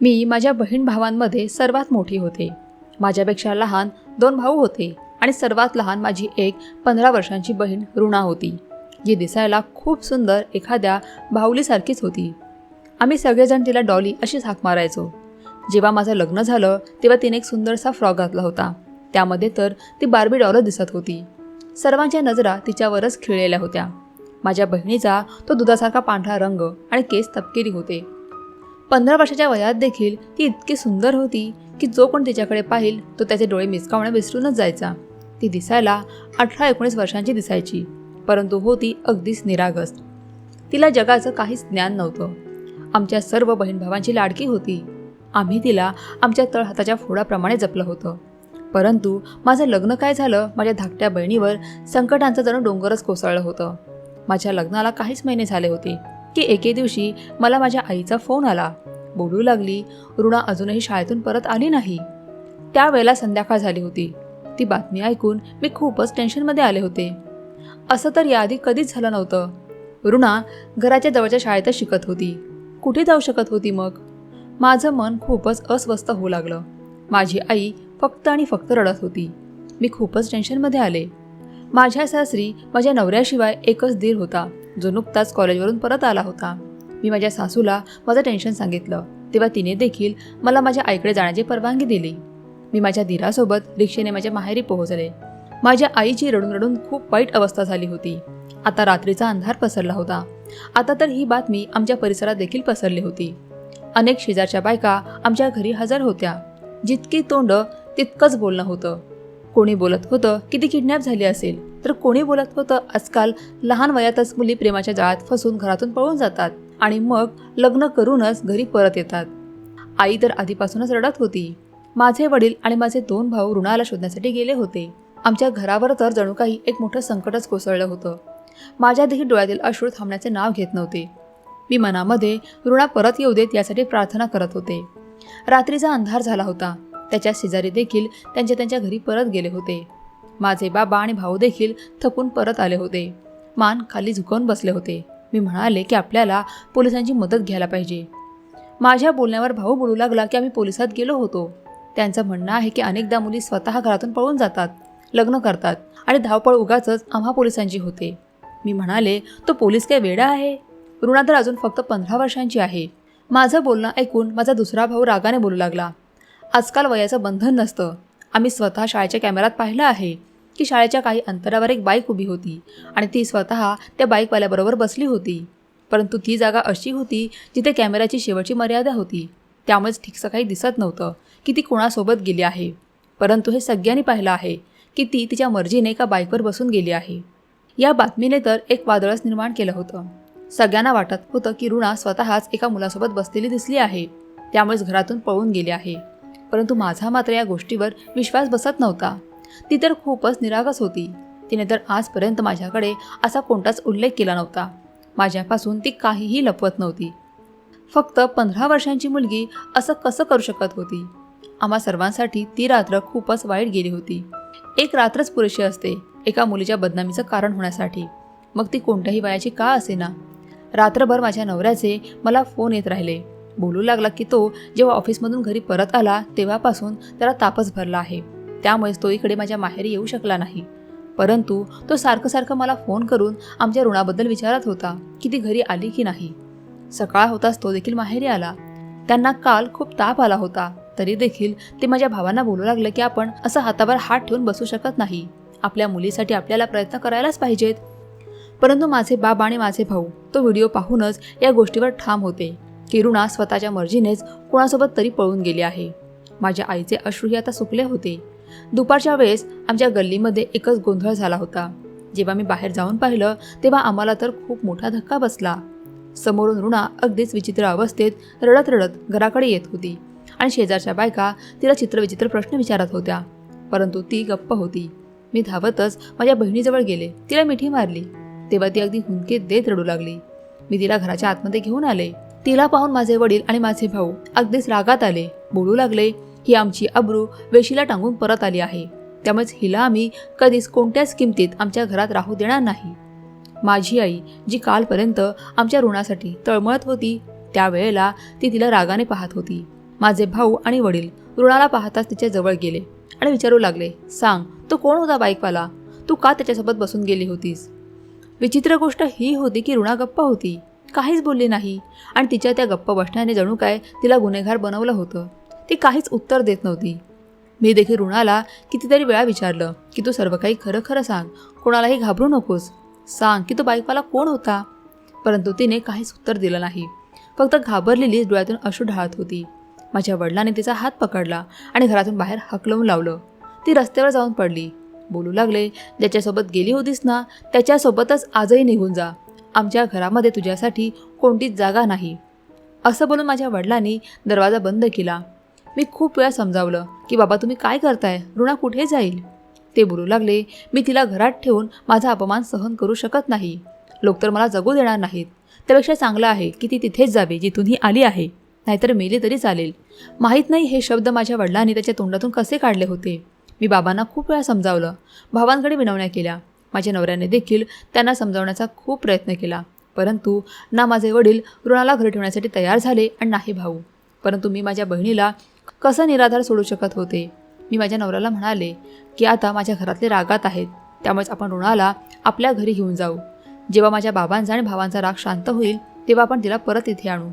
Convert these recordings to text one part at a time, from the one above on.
मी माझ्या बहीण भावांमध्ये सर्वात मोठी होते. माझ्यापेक्षा लहान दोन भाऊ होते आणि सर्वात लहान माझी एक पंधरा वर्षांची बहीण ऋणा होती जी दिसायला खूप सुंदर एखाद्या बाहुलीसारखीच होती. आम्ही सगळेजण तिला डॉली अशीच हाक मारायचो. जेव्हा माझं लग्न झालं तेव्हा तिने एक सुंदरसा फ्रॉक घातला होता. त्यामध्ये तर ती बार्बी डॉलर दिसत होती. सर्वांच्या नजरा तिच्यावरच खिळलेल्या होत्या. माझ्या बहिणीचा तो दुधासारखा पांढरा रंग आणि केस तपकिरी होते. पंधरा वर्षाच्या वयात देखील ती इतकी सुंदर होती की जो कोण तिच्याकडे पाहिल तो त्याचे डोळे मिचकावणं विसरूनच जायचा. ती दिसायला अठरा एकोणीस वर्षांची दिसायची परंतु होती अगदीच निरागस. तिला जगाचं काहीच ज्ञान नव्हतं. आमच्या सर्व बहीण भावांची लाडकी होती. आम्ही तिला आमच्या तळहाताच्या फोडाप्रमाणे जपलं होतं. परंतु माझं लग्न काय झालं माझ्या धाकट्या बहिणीवर संकटांचं जणू डोंगरच कोसळलं होतं. माझ्या लग्नाला काहीच महिने झाले होते. की एके दिवशी मला माझ्या आईचा फोन आला. बोलू लागली ऋणा अजूनही शाळेतून परत आली नाही. त्यावेळेला संध्याकाळ झाली होती. ती बातमी ऐकून मी खूपच टेन्शनमध्ये आले होते. असं तर याआधी कधीच झालं नव्हतं. ऋणा घराच्या जवळच्या शाळेतच शिकत होती. कुठे जाऊ शकत होती मग? माझं मन खूपच अस्वस्थ होऊ लागलं. माझी आई फक्त आणि फक्त रडत होती. मी खूपच टेन्शनमध्ये आले. माझ्या सासरी माझ्या नवऱ्याशिवाय एकच दीर होता. जो नुकताच कॉलेजवरून परत आला होता. मी माझ्या सासूला माझं टेन्शन सांगितलं. तेव्हा तिने देखील मला माझ्या आईकडे जाण्याची परवानगी दिली. मी माझ्या दिरासोबत रिक्षेने माझ्या माहेरी पोहोचले. माझ्या आईची रडून रडून खूप वाईट अवस्था झाली होती. आता रात्रीचा अंधार पसरला होता. आता तर ही बातमी आमच्या परिसरात देखील पसरली होती. अनेक शेजारच्या बायका आमच्या घरी हजर होत्या. जितकी तोंड तितकंच बोलणं होतं. कोणी बोलत होतं की ती किडनॅप झाली असेल तर कोणी बोलत होतं आजकाल लहान वयातच मुली प्रेमाच्या जाळ्यात फसून घरातून पळून जातात आणि मग लग्न करूनच घरी परत येतात. आई तर आधीपासूनच रडत होती. माझे वडील आणि माझे दोन भाऊ ऋणाला शोधण्यासाठी गेले होते. आमच्या घरावर तर जणू काही एक मोठं संकटच कोसळलं होतं. माझ्या देखील डोळ्यातील अश्रू थांबण्याचे नाव घेत नव्हते. मी मनामध्ये ऋणा परत येऊ देत यासाठी प्रार्थना करत होते. रात्रीचा अंधार झाला होता. त्याच्या शेजारी देखील त्यांच्या त्यांच्या घरी परत गेले होते. माझे बाबा आणि भाऊ देखील थकून परत आले होते. मान खाली झुकवून बसले होते. मी म्हणाले की आपल्याला पोलिसांची मदत घ्यायला पाहिजे. माझ्या बोलण्यावर भाऊ बोलू लागला की आम्ही पोलिसात गेलो होतो. त्यांचं म्हणणं आहे की अनेकदा मुली स्वतः घरातून पळून जातात लग्न करतात आणि धावपळ उगाचच आम्हा पोलिसांची होते. मी म्हणाले तो पोलीस काय वेडा आहे? ऋणा तर अजून फक्त पंधरा वर्षांची आहे. माझं बोलणं ऐकून माझा दुसरा भाऊ रागाने बोलू लागला. आजकाल वयाचं बंधन नसतं. आम्ही स्वतः शाळेच्या कॅमेऱ्यात पाहिलं आहे की शाळेच्या काही अंतरावर एक बाईक उभी होती आणि ती स्वतः त्या बाईकवाल्याबरोबर बसली होती. परंतु ती जागा अशी होती जिथे कॅमेऱ्याची शेवटची मर्यादा होती. त्यामुळेच ठीकसं काही दिसत नव्हतं की ती कोणासोबत गेली आहे. परंतु हे सगळ्यांनी पाहिलं आहे की ती तिच्या मर्जीने एका बाईकवर बसून गेली आहे. या बातमीने तर एक वादळच निर्माण केलं होतं. सगळ्यांना वाटत होतं की रुणा स्वतःच एका मुलासोबत बसलेली दिसली आहे. त्यामुळेच घरातून पळून गेली आहे. परंतु माझा मात्र या गोष्टीवर विश्वास बसत नव्हता. ती तर खूपच निरागस होती. तिने तर आजपर्यंत माझ्याकडे असा कोणताच उल्लेख केला नव्हता. माझ्यापासून ती काहीही लपवत नव्हती. फक्त पंधरा वर्षांची मुलगी असं कसं करू शकत होती? आम्हा सर्वांसाठी ती रात्र खूपच वाईट गेली होती. एक रात्रच पुरेशी असते एका मुलीच्या बदनामीचं कारण होण्यासाठी. मग ती कोणत्याही वयाची का असेना? रात्रभर माझ्या नवऱ्याचे मला फोन येत राहिले. बोलू लागला की तो जेव्हा ऑफिसमधून घरी परत आला तेव्हापासून त्याला तापच भरला आहे. त्यामुळेच तो इकडे माझ्या माहेरी येऊ शकला नाही. परंतु तो सारखं सारखं मला फोन करून आमच्या ऋणाबद्दल विचारत होता की ती घरी आली की नाही. सकाळ होताच तो देखील माहेरी आला. त्यांना काल खूप ताप आला होता. तरी देखील ते माझ्या भावांना बोलू लागलं की आपण असं हातावर हात ठेवून बसू शकत नाही. आपल्या मुलीसाठी आपल्याला प्रयत्न करायलाच पाहिजेत. परंतु माझे बाबा आणि माझे भाऊ तो व्हिडिओ पाहूनच या गोष्टीवर ठाम होते. की स्वतःच्या मर्जीनेच कोणासोबत तरी पळून गेली आहे. माझ्या आईचे अश्रूही आता सुकले होते. दुपारच्या वेळेस आमच्या गल्लीमध्ये एकच गोंधळ झाला होता. जेव्हा मी बाहेर जाऊन पाहिलं तेव्हा आम्हाला तर खूप मोठा धक्का बसला. समोरून रुणा अगदीच विचित्र अवस्थेत रडत रडत घराकडे येत होती आणि शेजारच्या बायका तिला चित्रविचित्र प्रश्न विचारत होत्या. परंतु ती गप्प होती. मी धावतच माझ्या बहिणीजवळ गेले. तिला मिठी मारली. तेव्हा ती अगदी हुंकेत देत रडू लागली. मी तिला घराच्या आतमध्ये घेऊन आले. तिला पाहून माझे वडील आणि माझे भाऊ अगदीच रागात आले. बोलू लागले ही आमची अब्रू वेशीला टांगून परत आली आहे. त्यामुळेच हिला आम्ही कधीच कोणत्याच किमतीत आमच्या घरात राहू देणार नाही. माझी आई जी कालपर्यंत आमच्या ऋणासाठी तळमळत होती त्यावेळेला ती तिला रागाने पाहत होती. माझे भाऊ आणि वडील ऋणाला पाहताच तिच्या जवळ गेले आणि विचारू लागले सांग तो कोण होता बाईकवाला? तू का त्याच्यासोबत बसून गेली होतीस? विचित्र गोष्ट ही होती की ऋणा गप्प होती. काहीच बोलली नाही. आणि तिच्या त्या गप्प बसण्याने जणू काय तिला गुन्हेगार बनवलं होतं. ती काहीच उत्तर देत नव्हती. मी देखील ऋणाला कितीतरी वेळा विचारलं की तू सर्व काही खरं खरं सांग. कोणालाही घाबरू नकोस. सांग की तो बाईकवाला कोण होता? परंतु तिने काहीच उत्तर दिलं नाही. फक्त घाबरलेली डोळ्यातून अश्रू ढाळत होती. माझ्या वडिलाने तिचा हात पकडला आणि घरातून बाहेर हकलवून लावलं. ती रस्त्यावर जाऊन पडली. बोलू लागले ज्याच्यासोबत गेली होतीस ना त्याच्यासोबतच आजही निघून जा. आमच्या घरामध्ये तुझ्यासाठी कोणतीच जागा नाही. असं बोलून माझ्या वडिलांनी दरवाजा बंद केला. मी खूप वेळा समजावलं की बाबा तुम्ही काय करताय? ऋणा कुठे जाईल? ते बोलू लागले मी तिला घरात ठेवून माझा अपमान सहन करू शकत नाही. लोक तर मला जगू देणार नाहीत. त्यापेक्षा चांगलं आहे की ती तिथेच जावी जिथून ही आली आहे. नाहीतर मेली तरी चालेल. माहीत नाही हे शब्द माझ्या वडिलांनी त्याच्या तोंडातून कसे काढले होते. मी बाबांना खूप वेळा समजावलं. भावांकडे विनवण्या केल्या. माझ्या नवऱ्याने देखील त्यांना समजावण्याचा खूप प्रयत्न केला. परंतु ना माझे वडील ऋणाला घरी ठेवण्यासाठी तयार झाले आणि नाही भाऊ. परंतु मी माझ्या बहिणीला कसं निराधार सोडू शकत होते? मी माझ्या नवऱ्याला म्हणाले की आता माझ्या घरातले रागात आहेत. त्यामुळेच आपण ऋणाला आपल्या घरी घेऊन जाऊ. जेव्हा माझ्या बाबांचा आणि भावांचा राग शांत होईल तेव्हा आपण तिला परत इथे आणू.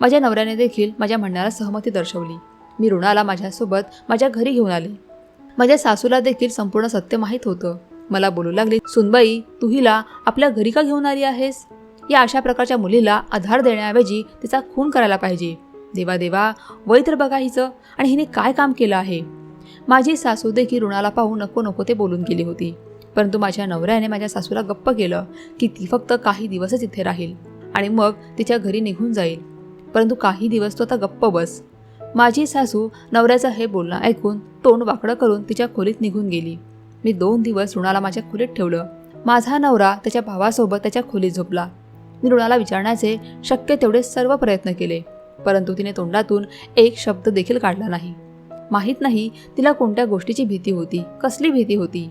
माझ्या नवऱ्याने देखील माझ्या म्हणण्याला सहमती दर्शवली. मी ऋणाला माझ्यासोबत माझ्या घरी घेऊन आले. माझ्या सासूला देखील संपूर्ण सत्य माहीत होतं. मला बोलू लागली सुनबाई तू हिला आपल्या घरी का घेऊन आली आहेस? या अशा प्रकारच्या मुलीला आधार देण्याऐवजी तिचा खून करायला पाहिजे. देवा देवा वय तर बघा हिचं. आणि हिने काय काम केलं आहे? माझी सासू देखील ऋणाला पाहून नको नको ते बोलून गेली होती. परंतु माझ्या नवऱ्याने माझ्या सासूला गप्प केलं की ती फक्त काही दिवसच इथे राहील आणि मग तिच्या घरी निघून जाईल. परंतु काही दिवस तो आता गप्प बस. माझी सासू नवऱ्याचं हे बोलणं ऐकून तोंड वाकडं करून तिच्या खोलीत निघून गेली. मी दोन दिवस ऋणाला माझ्या खोलीत ठेवलं. माझा नवरा त्याच्या भावासोबत त्याच्या खोलीत झोपला. मी ऋणाला विचारण्याचे शक्य तेवढे सर्व प्रयत्न केले परंतु तिने तोंडातून एक शब्द देखील काढला नाही. माहीत नाही तिला कोणत्या गोष्टीची भीती होती कसली भीती होती.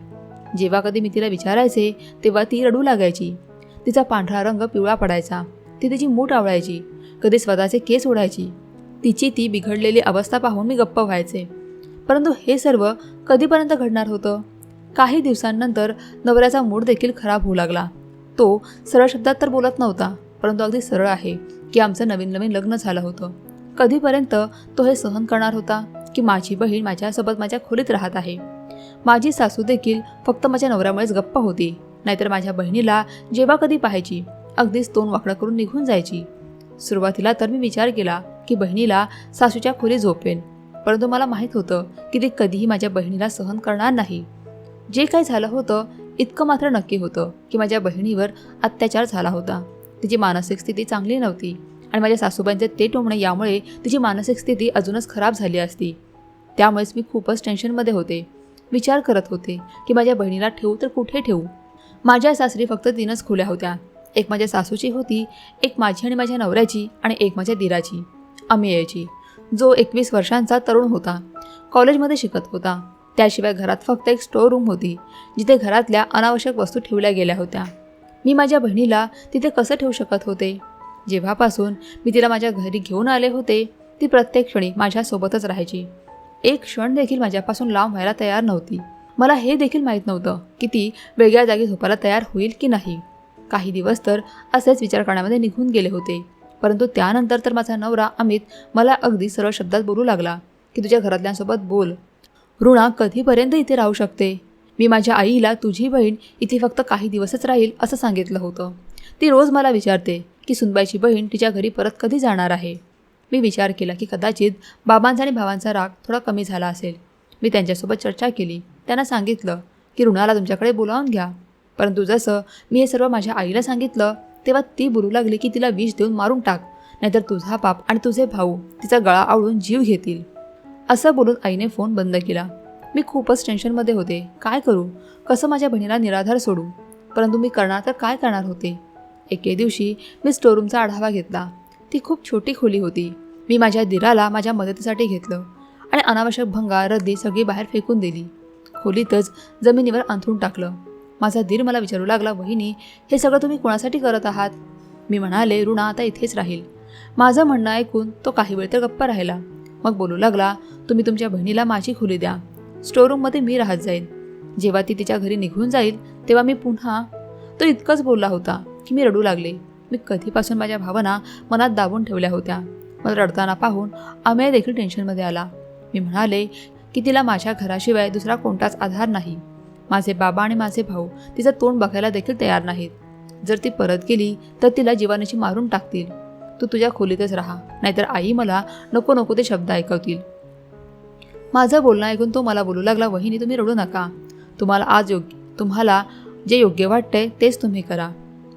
जेव्हा कधी मी तिला विचारायचे तेव्हा ती रडू लागायची. तिचा पांढरा रंग पिवळा पडायचा. ती तिची मूठ आवळायची. कधी स्वतःचे केस ओढायची. तिची ती बिघडलेली अवस्था पाहून मी गप्प व्हायचे. परंतु हे सर्व कधीपर्यंत घडणार होतं? काही दिवसांनंतर नवऱ्याचा मूड देखील खराब होऊ लागला. तो सरळ शब्दात तर बोलत नव्हता परंतु अगदी सरळ आहे की आमचं नवीन नवीन लग्न झालं होतं. कधीपर्यंत तो हे सहन करणार होता की माझी बहीण माझ्यासोबत माझ्या खोलीत राहत आहे? माझी सासू देखील फक्त माझ्या नवऱ्यामुळेच गप्प होती नाहीतर माझ्या बहिणीला जेव्हा कधी पाहायची अगदीच तोंड वाकडं करून निघून जायची. सुरुवातीला तर मी विचार केला की बहिणीला सासूच्या खोली झोपेन परंतु मला माहीत होतं की ती कधीही माझ्या बहिणीला सहन करणार नाही. जे काही झालं होतं इतकं मात्र नक्की होतं की माझ्या बहिणीवर अत्याचार झाला होता. तिची मानसिक स्थिती चांगली नव्हती आणि माझ्या सासूबाईंचे ते टोमणे यामुळे तिची मानसिक स्थिती अजूनच खराब झाली असती. त्यामुळेच मी खूपच टेन्शनमध्ये होते. विचार करत होते की माझ्या बहिणीला ठेवू तर कुठे ठेवू? माझ्या सासरी फक्त तीनच खोल्या होत्या. एक माझ्या सासूची होती एक माझी आणि माझ्या नवऱ्याची आणि एक माझ्या दिराची. अमेयची जो एकवीस वर्षांचा तरुण होता. कॉलेजमध्ये शिकत होता. त्याशिवाय घरात फक्त एक स्टोअर रूम होती जिथे घरातल्या अनावश्यक वस्तू ठेवल्या गेल्या होत्या. मी माझ्या बहिणीला तिथे कसं ठेवू शकत होते? जेव्हापासून मी तिला माझ्या घरी घेऊन आले होते ती प्रत्येक क्षणी माझ्यासोबतच राहायची. एक क्षण देखील माझ्यापासून लांब व्हायला तयार नव्हती. मला हे देखील माहीत नव्हतं की ती वेगळ्या जागी झोपायला तयार होईल की नाही. काही दिवस तर असेच विचार करण्यामध्ये निघून गेले होते. परंतु त्यानंतर तर माझा नवरा अमित मला अगदी सरळ शब्दात बोलू लागला की तुझ्या घरातल्यांसोबत बोल. ऋणा कधीपर्यंत इथे राहू शकते? मी माझ्या आईला तुझी बहीण इथे फक्त काही दिवसच राहील असं सांगितलं होतं. ती रोज मला विचारते की सुनबाईची बहीण तिच्या घरी परत कधी जाणार आहे? मी विचार केला की कदाचित बाबांचा आणि भावांचा राग थोडा कमी झाला असेल. मी त्यांच्यासोबत चर्चा केली. त्यांना सांगितलं की ऋणाला तुमच्याकडे बोलावून घ्या. परंतु जसं मी हे सर्व माझ्या आईला सांगितलं तेव्हा ती बोलू लागली की तिला विष देऊन मारून टाक. नाहीतर तुझा बाप आणि तुझे भाऊ तिचा गळा आवळून जीव घेतील. असं बोलून आईने फोन बंद केला. मी खूपच टेन्शनमध्ये होते. काय करू? कसं माझ्या बहिणीला निराधार सोडू? परंतु मी करणार तर काय करणार होते? एके दिवशी मी स्टोरूमचा आढावा घेतला. ती खूप छोटी खोली होती. मी माझ्या दिराला माझ्या मदतीसाठी घेतलं आणि अनावश्यक भंगा रद्दी सगळी बाहेर फेकून दिली. खोलीतच जमिनीवर अंथरून टाकलं. माझा दीर मला विचारू लागला वहिनी हे सगळं तुम्ही कोणासाठी करत आहात? मी म्हणाले ऋणा आता इथेच राहील. माझं म्हणणं ऐकून तो काही वेळ तर गप्पा राहिला. मग बोलू लागला तुम्ही तुमच्या बहिणीला माझी खोली द्या. स्टोरूममध्ये मी राहत जाईन. जेव्हा ती तिच्या घरी निघून जाईल तेव्हा मी पुन्हा तो इतकंच बोलला होता की मी रडू लागले. मी कधीपासून माझ्या भावना मनात दाबून ठेवल्या होत्या. मला रडताना पाहून अमेय देखील टेन्शनमध्ये आला. मी म्हणाले की तिला माझ्या घराशिवाय दुसरा कोणताच आधार नाही. माझे बाबा आणि माझे भाऊ तिचं तोंड बघायला देखील तयार नाहीत. जर ती परत गेली तर तिला जीवानाची मारून टाकतील. तू तुझ्या खोलीतच राहा. नाहीतर आई मला नको नको ते शब्द ऐकवतील. माझं बोलणं ऐकून तो मला बोलू लागला वहिनी तुम्ही रडू नका. तुम्हाला आज योग्य तुम्हाला जे योग्य वाटतंय तेच तुम्ही करा.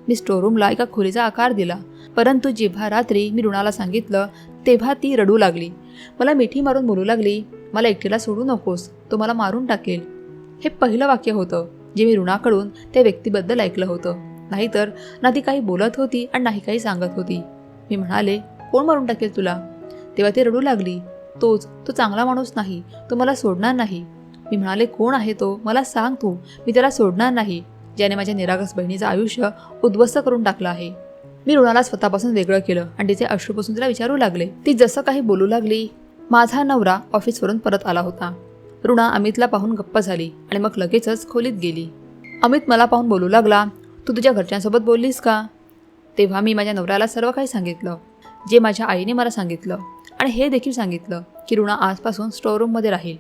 मी स्टोरूमला एका खोलीचा आकार दिला. परंतु जेव्हा रात्री मी रुणाला सांगितलं तेव्हा ती रडू लागली. मला मिठी मारून बोलू लागली मला एकटीला सोडू नकोस तो मला मारून टाकेल. हे पहिलं वाक्य होतं जे मी रुणाकडून त्या व्यक्तीबद्दल ऐकलं होतं. नाहीतर ना ती काही बोलत होती आणि नाही काही सांगत होती. मी म्हणाले कोण मारून टाकेल तुला? तेव्हा ती रडू लागली तोच तो चांगला माणूस नाही तो मला सोडणार नाही. मी म्हणाले कोण आहे तो? मला सांग तू मी त्याला सोडणार नाही. ज्याने माझ्या निरागस बहिणीचं आयुष्य उद्ध्वस्त करून टाकलं आहे. मी रुणाला स्वतःपासून वेगळं केलं आणि तिचे अश्रूपासून तिला विचारू लागले. ती जसं काही बोलू लागली माझा नवरा ऑफिसवरून परत आला होता. रुणा अमितला पाहून गप्प झाली आणि मग लगेचच खोलीत गेली. अमित मला पाहून बोलू लागला. तू तुझ्या घरच्यांसोबत बोललीस का? तेव्हा मी माझ्या नवऱ्याला सर्व काही सांगितलं जे माझ्या आईने मला सांगितलं. आणि हे देखील सांगितलं की रुणा आजपासून स्टोअरूममध्ये राहील.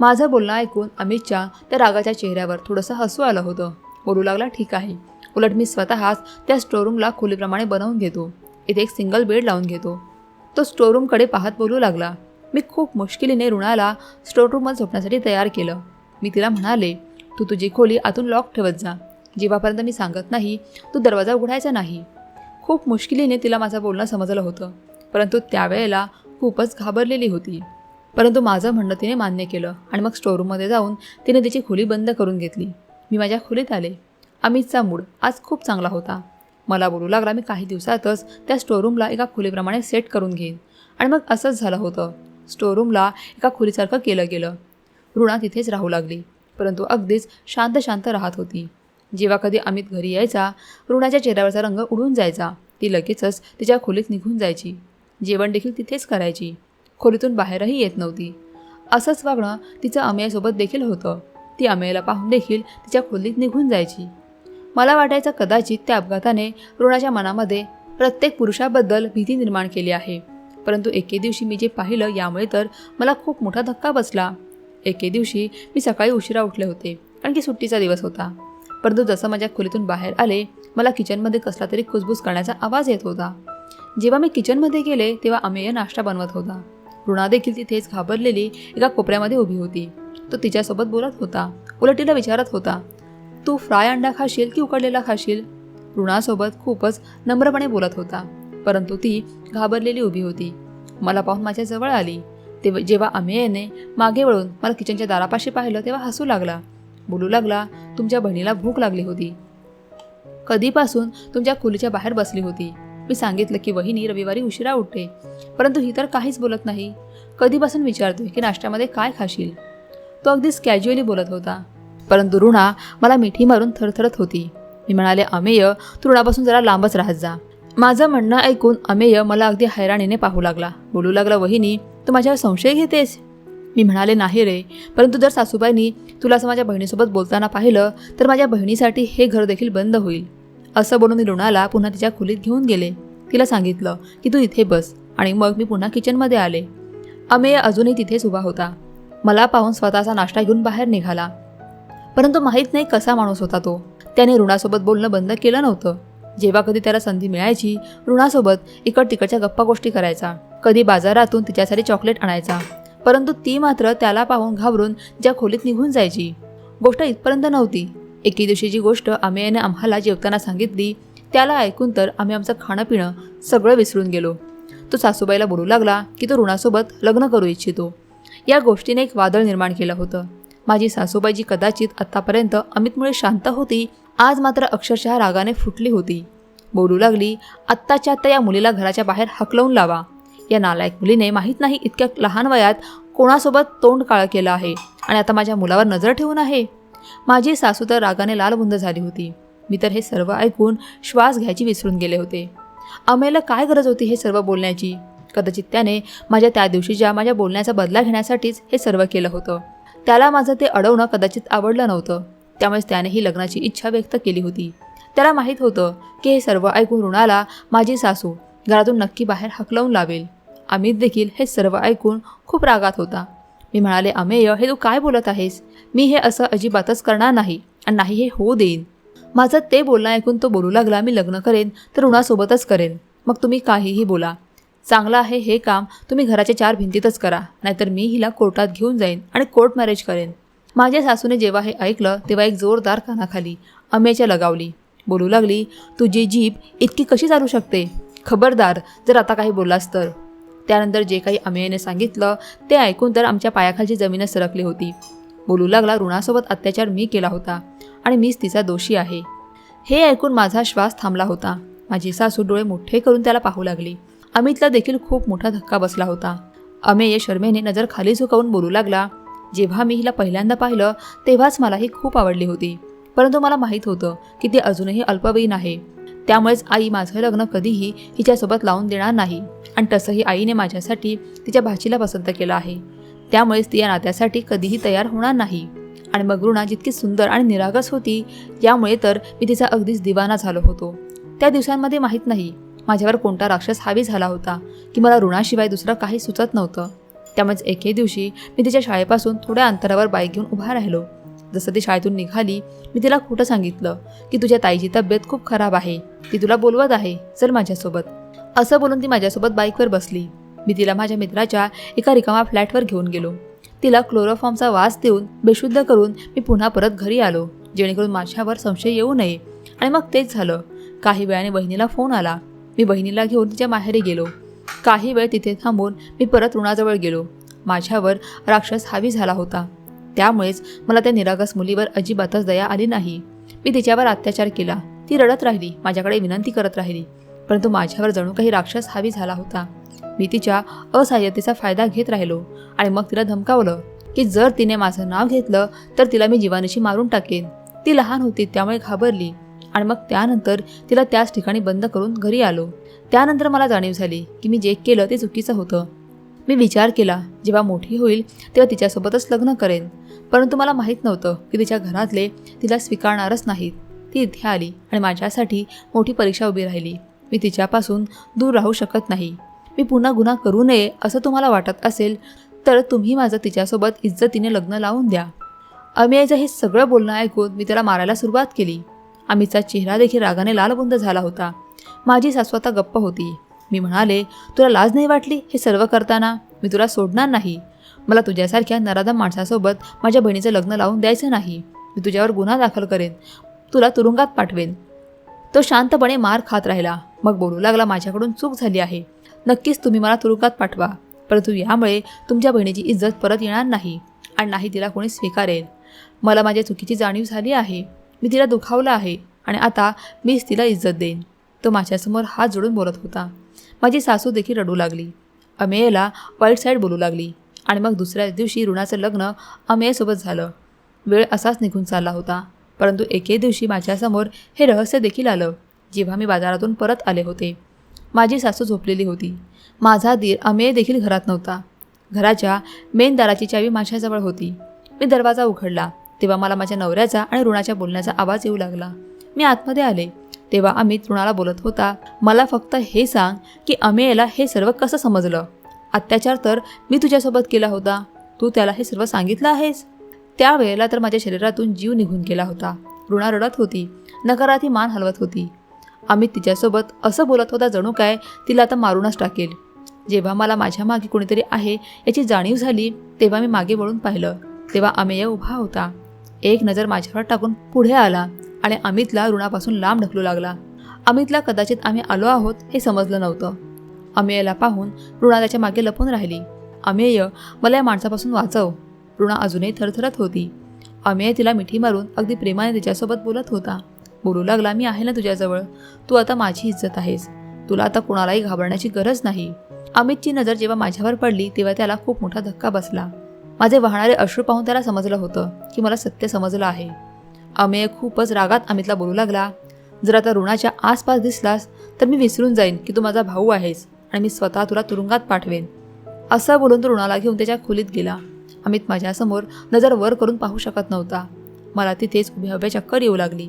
माझं बोलणं ऐकून अमितच्या त्या रागाच्या चेहऱ्यावर थोडंसं हसू आलं होतं. बोलू लागला ठीक आहे. उलट मी स्वतःच त्या स्टोरूमला खोलीप्रमाणे बनवून घेतो. इथे एक सिंगल बेड लावून घेतो. तो स्टोरूमकडे पाहत बोलू लागला. मी खूप मुश्किलीने रुणाला स्टोरूममध्ये झोपण्यासाठी तयार केलं. मी तिला म्हणाले तू तुझी खोली आतून लॉक ठेवत जा. जेव्हापर्यंत मी सांगत नाही तो दरवाजा उघडायचा नाही. खूप मुश्किलीने तिला माझं बोलणं समजलं होतं परंतु त्यावेळेला खूपच घाबरलेली होती. परंतु माझं म्हणणं तिने मान्य केलं आणि मग स्टोरूममध्ये जाऊन तिने तिची खोली बंद करून घेतली. मी माझ्या खोलीत आले. अमितचा मूड आज खूप चांगला होता. मला बोलू लागला मी काही दिवसातच त्या स्टोरूमला एका खोलीप्रमाणे सेट करून घेईन. आणि मग असंच झालं होतं. स्टोरूमला एका खोलीसारखं केलं गेलं. ऋणा तिथेच राहू लागली परंतु अगदीच शांत शांत राहत होती. जेव्हा कधी अमित घरी यायचा ऋणाच्या चेहऱ्यावरचा रंग उडून जायचा. ती लगेचच तिच्या खोलीत निघून जायची. जेवण देखील तिथेच करायची. खोलीतून बाहेरही येत नव्हती. असंच वागणं तिचं अमेयासोबत देखील होतं. ती अमेयाला पाहून देखील तिच्या खोलीत निघून जायची. मला वाटायचं कदाचित त्या अपघाताने ऋणाच्या मनामध्ये प्रत्येक पुरुषाबद्दल भीती निर्माण केली आहे. परंतु एके दिवशी मी जे पाहिलं यामुळे तर मला खूप मोठा धक्का बसला. एके दिवशी मी सकाळी उशिरा उठले होते कारण की सुट्टीचा दिवस होता. परंतु जसं माझ्या खोलीतून बाहेर आले मला किचनमध्ये कसला तरी कुसबूस करण्याचा आवाज येत होता. जेव्हा मी किचनमध्ये गेले तेव्हा अमेय नाश्ता बनवत होता. ऋणा देखील तिथेच घाबरलेली एका कोपऱ्यामध्ये उभी होती. तो तिच्यासोबत बोलत होता. उलटीला विचारत होता तू फ्राय अंडा खाशील की उकडलेला खाशील? ऋणासोबत खूपच नम्रपणे बोलत होता परंतु ती घाबरलेली उभी होती. मला पाहून माझ्या जवळ आली. तेव्हा जेव्हा अमेयने मागे वळून मला किचनच्या दारापाशी पाहिलं तेव्हा हसू लागला. बोलू लागला तुमच्या बहिणीला भूक लागली होती. कधीपासून तुमच्या खोलीच्या बाहेर बसली होती. मी सांगितलं की वहिनी रविवारी उशिरा उठते परंतु ही तर काहीच बोलत नाही. कधीपासून विचारतोय की नाश्त्यामध्ये काय खाशील? तो अगदीच कॅज्युअली बोलत होता. परंतु ऋणा मला मिठी मारून थरथरत होती. मी म्हणाले अमेय तू ऋणापासून जरा लांबच राहत जा. माझं म्हणणं ऐकून अमेय मला अगदी हैराणीने पाहू लागला. बोलू लागला वहिनी तू माझ्यावर संशय घेतेस? मी म्हणाले नाही रे परंतु जर सासूबाईंनी तुला असं माझ्या बहिणीसोबत बोलताना पाहिलं तर माझ्या बहिणीसाठी हे घर देखील बंद होईल. असं बोलून मी ऋणाला पुन्हा तिच्या खोलीत घेऊन गेले. तिला सांगितलं की तू इथे बस आणि मग मी पुन्हा किचनमध्ये आले. अमेय अजूनही तिथेच उभा होता. मला पाहून स्वतःचा नाश्ता घेऊन बाहेर निघाला. परंतु माहीत नाही कसा माणूस होता तो. त्याने ऋणासोबत बोलणं बंद केलं नव्हतं. जेव्हा कधी त्याला संधी मिळायची ऋणासोबत इकड तिकडच्या गप्पा गोष्टी करायचा. कधी बाजारातून तिच्यासाठी चॉकलेट आणायचा. परंतु ती मात्र त्याला पाहून घाबरून ज्या खोलीत निघून जायची. गोष्ट इथपर्यंत नव्हती. एके दिवशीची गोष्ट आम्ही आम्हाला जेवताना सांगितली त्याला ऐकून तर आम्ही आमचं खाणं पिणं सगळं विसरून गेलो. तो सासूबाईला बोलू लागला की तो ऋणासोबत लग्न करू इच्छितो. या गोष्टीने एक वादळ निर्माण केलं होतं. माझी सासूबाई जी कदाचित आत्तापर्यंत अमितमुळे शांत होती आज मात्र अक्षरशः रागाने फुटली होती. बोलू लागली आत्ताच्या आत्ता या मुलीला घराच्या बाहेर हकलवून लावा. या नालायक मुलीने माहीत नाही इतक्या लहान वयात कोणासोबत तोंड काळं केलं आहे आणि आता माझ्या मुलावर नजर ठेवून आहे. माझी सासू तर रागाने लालबुंद झाली होती. मी तर हे सर्व ऐकून श्वास घ्यायची विसरून गेले होते. अमेला काय गरज होती हे सर्व बोलण्याची? कदाचित त्याने माझ्या त्या दिवशीच्या माझ्या बोलण्याचा बदला घेण्यासाठीच हे सर्व केलं होतं. त्याला माझं ते अडवणं कदाचित आवडलं नव्हतं. त्यामुळेच त्याने ही लग्नाची इच्छा व्यक्त केली होती. त्याला माहीत होतं की हे सर्व ऐकून ऋणाला माझी सासू घरातून नक्की बाहेर हकलवून लावेल. अमित देखील हे सर्व ऐकून खूप रागात होता. मी म्हणाले अमेय हे तू काय बोलत आहेस? मी हे असं अजिबातच करणार नाही आणि नाही हे होऊ देईन. माझं ते बोलणं ऐकून तो बोलू लागला मी लग्न करेन तर ऋणासोबतच करेन. मग तुम्ही काहीही बोला. चांगलं आहे हे काम तुम्ही घराच्या चार भिंतीतच करा नाहीतर मी हिला कोर्टात घेऊन जाईन आणि कोर्ट मॅरेज करेन. माझ्या सासूने जेव्हा हे ऐकलं तेव्हा एक जोरदार कानाखाली अमेच्या लगावली. बोलू लागली तुझी जीभ इतकी कशी चालू शकते? खबरदार जर आता काही बोललास तर. त्यानंतर जे काही अमेयने सांगितलं ते ऐकून तर आमच्या पायाखालची जमीनच सरकली होती. बोलू लागला ऋणासोबत अत्याचार मी केला होता आणि मीच तिचा दोषी आहे. हे ऐकून माझा श्वास थांबला होता. माझी सासू डोळे मोठे करून त्याला पाहू लागली. अमितला देखील खूप मोठा धक्का बसला होता. अमेय शर्मेने नजर खाली झुकवून बोलू लागला जेव्हा मी हिला पहिल्यांदा पाहिलं तेव्हाच मला ही खूप आवडली होती. परंतु मला माहीत होतं की ती अजूनही अल्पवयीन आहे. त्यामुळेच आई माझं लग्न कधीही हिच्यासोबत लावून देणार नाही. आणि तसंही आईने माझ्यासाठी तिच्या भाचीला पसंत केलं आहे. त्यामुळेच ती या नात्यासाठी कधीही तयार होणार नाही. आणि मग रुणा जितकी सुंदर आणि निरागस होती यामुळे तर मी तिचा अगदीच दिवाना झालो होतो. त्या दिवसांमध्ये माहीत नाही माझ्यावर कोणता राक्षस हावी झाला होता की मला ऋणाशिवाय दुसरं काही सुचत नव्हतं. त्यामुळेच एके दिवशी मी तिच्या शाळेपासून थोड्या अंतरावर बाईक घेऊन उभा राहिलो. जसं ती शाळेतून निघाली मी तिला खोटं सांगितलं की तुझ्या ताईची तब्येत खूप खराब आहे. ती तुला बोलवत आहे चल माझ्यासोबत. असं बोलून ती माझ्यासोबत बाईकवर बसली. मी तिला माझ्या मित्राच्या एका रिकामा फ्लॅटवर घेऊन गेलो. तिला क्लोरोफॉर्मचा वास देऊन बेशुद्ध करून मी पुन्हा परत घरी आलो जेणेकरून माझ्यावर संशय येऊ नये. आणि मग तेच झालं. काही वेळाने बहिणीला फोन आला. मी बहिणीला घेऊन तिच्या माहेरी गेलो. काही वेळ तिथे थांबून मी परत ऋणाजवळ गेलो. माझ्यावर राक्षस हावी झाला होता. त्यामुळेच मला त्या निरागस मुलीवर अजिबातच दया आली नाही. मी तिच्यावर अत्याचार केला. ती रडत राहिली. माझ्याकडे विनंती करत राहिली. परंतु माझ्यावर जणू काही राक्षस हावी झाला होता. मी तिच्या असहाय्यतेचा फायदा घेत राहिलो आणि मग तिला धमकावलं की जर तिने माझं नाव घेतलं तर तिला मी जीवानीशी मारून टाकेन. ती लहान होती त्यामुळे घाबरली आणि मग त्यानंतर तिला त्याच ठिकाणी बंद करून घरी आलो. त्यानंतर मला जाणीव झाली की मी जे केलं ते चुकीचं होतं. मी विचार केला जेव्हा मोठी होईल तेव्हा तिच्यासोबतच लग्न करेन. परंतु मला माहीत नव्हतं की तिच्या घरातले तिला स्वीकारणारच नाहीत. ती इथे आली आणि माझ्यासाठी मोठी परीक्षा उभी राहिली. मी तिच्यापासून दूर राहू शकत नाही. मी पुन्हा गुन्हा करू नये असं तुम्हाला वाटत असेल तर तुम्ही माझं तिच्यासोबत इज्जतीने लग्न लावून द्या. अमियाचं हे सगळं बोलणं ऐकून मी त्याला मारायला सुरुवात केली. अमितचा चेहरा देखील रागाने लालबुंद झाला होता. माझी सासू आता गप्प होती. मी म्हणाले तुला लाज नाही वाटली हे सर्व करताना? मी तुला सोडणार नाही. मला तुझ्यासारख्या नराधम माणसासोबत माझ्या बहिणीचं लग्न लावून द्यायचं नाही. मी तुझ्यावर गुन्हा दाखल करेन. तुला तुरुंगात पाठवेन. तो शांतपणे मार खात राहिला. मग बोलू लागला माझ्याकडून चूक झाली आहे. नक्कीच तुम्ही मला तुरुंगात पाठवा. परंतु यामुळे तुमच्या बहिणीची इज्जत परत येणार नाही आणि नाही तिला कोणी स्वीकारेल. मला माझ्या चुकीची जाणीव झाली आहे. मी तिला दुखावलं आहे आणि आता मीच तिला इज्जत देईन. तो माझ्यासमोर हात जोडून बोलत होता. माझी सासू देखील रडू लागली. अमेयला वाईट साईड बोलू लागली. आणि मग दुसऱ्या दिवशी ऋणाचं लग्न अमेयसोबत झालं. वेळ असाच निघून चालला होता. परंतु एके दिवशी माझ्यासमोर हे रहस्य देखील आलं जेव्हा मी बाजारातून परत आले होते. माझी सासू झोपलेली होती. माझा दीर अमेय देखील घरात नव्हता. घराच्या मेन दाराची चावी माझ्याजवळ होती. मी दरवाजा उघडला तेव्हा मला माझ्या नवऱ्याचा आणि ऋणाच्या बोलण्याचा आवाज येऊ लागला. मी आतमध्ये आले. तेव्हा अमित ऋणाला बोलत होता मला फक्त हे सांग की अमेयला हे सर्व कसं समजलं? अत्याचार तर मी तुझ्यासोबत केला होता. तू त्याला हे सर्व सांगितलं आहेस. त्यावेळेला तर माझ्या शरीरातून जीव निघून गेला होता. ऋणा रडत होती. नकारात मान हलवत होती. अमित तिच्यासोबत असं बोलत होता जणू काय तिला आता मारूनच टाकेल. जेव्हा मला माझ्या मागे कोणीतरी आहे याची जाणीव झाली तेव्हा मी मागे वळून पाहिलं. तेव्हा अमेय उभा होता. एक नजर माझ्यावर टाकून पुढे आला आणि अमितला ऋणापासून लांब ढकलू लागला. अमितला कदाचित आम्ही आलो आहोत हे समजलं नव्हतं. अमेयला पाहून ऋणा त्याच्यामागे लपून राहिली. अमेय मला या माणसापासून वाचव. ऋणा अजूनही थरथरत होती. अमेय तिला मिठी मारून अगदी प्रेमाने तिच्यासोबत बोलत होता. बोलू लागला मी आहे ना तुझ्याजवळ. तू आता माझी इज्जत आहेस. तुला आता कुणालाही घाबरण्याची गरज नाही. अमितची नजर जेव्हा माझ्यावर पडली तेव्हा त्याला खूप मोठा धक्का बसला. माझे वाहणारे अश्रू पाहून त्याला समजलं होतं की मला सत्य समजलं आहे. अमेय खूपच रागात अमितला बोलू लागला. जर आता ऋणाच्या आसपास दिसलास तर मी विसरून जाईन की तू माझा भाऊ आहेस. आणि मी स्वतः तुला तुरुंगात पाठवेन. असं बोलून तो ऋणाला घेऊन त्याच्या खोलीत गेला. अमित माझ्यासमोर नजर वर करून पाहू शकत नव्हता. मला तिथेच उभ्या उभ्या चक्कर येऊ लागली.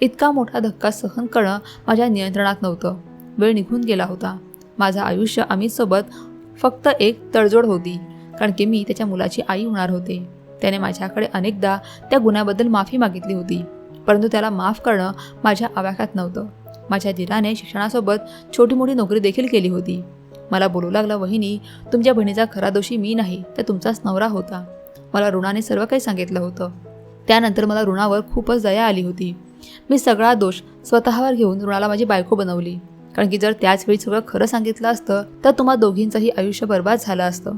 इतका मोठा धक्का सहन करणं माझ्या नियंत्रणात नव्हतं. वेळ निघून गेला होता. माझं आयुष्य अमितसोबत फक्त एक तडजोड होती कारण की मी त्याच्या मुलाची आई होणार होते. त्याने माझ्याकडे अनेकदा त्या गुन्ह्याबद्दल माफी मागितली होती परंतु त्याला माफ करणं माझ्या आवाक्यात नव्हतं. माझ्या दिलाने शिक्षणासोबत छोटी मोठी नोकरी देखील केली होती. मला बोलू लागला वहिनी तुमच्या बहिणीचा खरा दोषी मी नाही तर तुमचाच नवरा होता. मला ऋणाने सर्व काही सांगितलं होतं. त्यानंतर मला ऋणावर खूपच दया आली होती. मी सगळा दोष स्वतःवर घेऊन ऋणाला माझी बायको बनवली. कारण की जर त्याच वेळी सगळं खरं सांगितलं असतं तर तुम्हा दोघींचंही आयुष्य बर्बाद झालं असतं.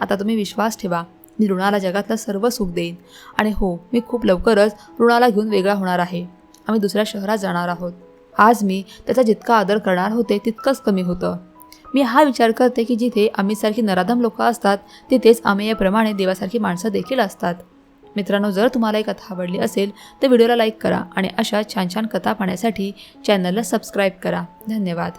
आता तुम्ही विश्वास ठेवा मी ऋणाला जगातलं सर्व सुख देईन. आणि हो मी खूप लवकरच ऋणाला घेऊन वेगळा होणार आहे. आम्ही दुसऱ्या शहरात जाणार आहोत. आज मी त्याचा जितका आदर करणार होते तितकंच कमी होतं. मी हा विचार करते की जिथे आम्हीसारखी नराधम लोकं असतात तिथेच आमेयाप्रमाणे देवासारखी माणसं देखील असतात. मित्रांनो जर तुम्हाला ही कथा आवडली असेल तर व्हिडिओला लाईक करा आणि अशा छान छान कथा पाहण्यासाठी चॅनलला सबस्क्राईब करा. धन्यवाद.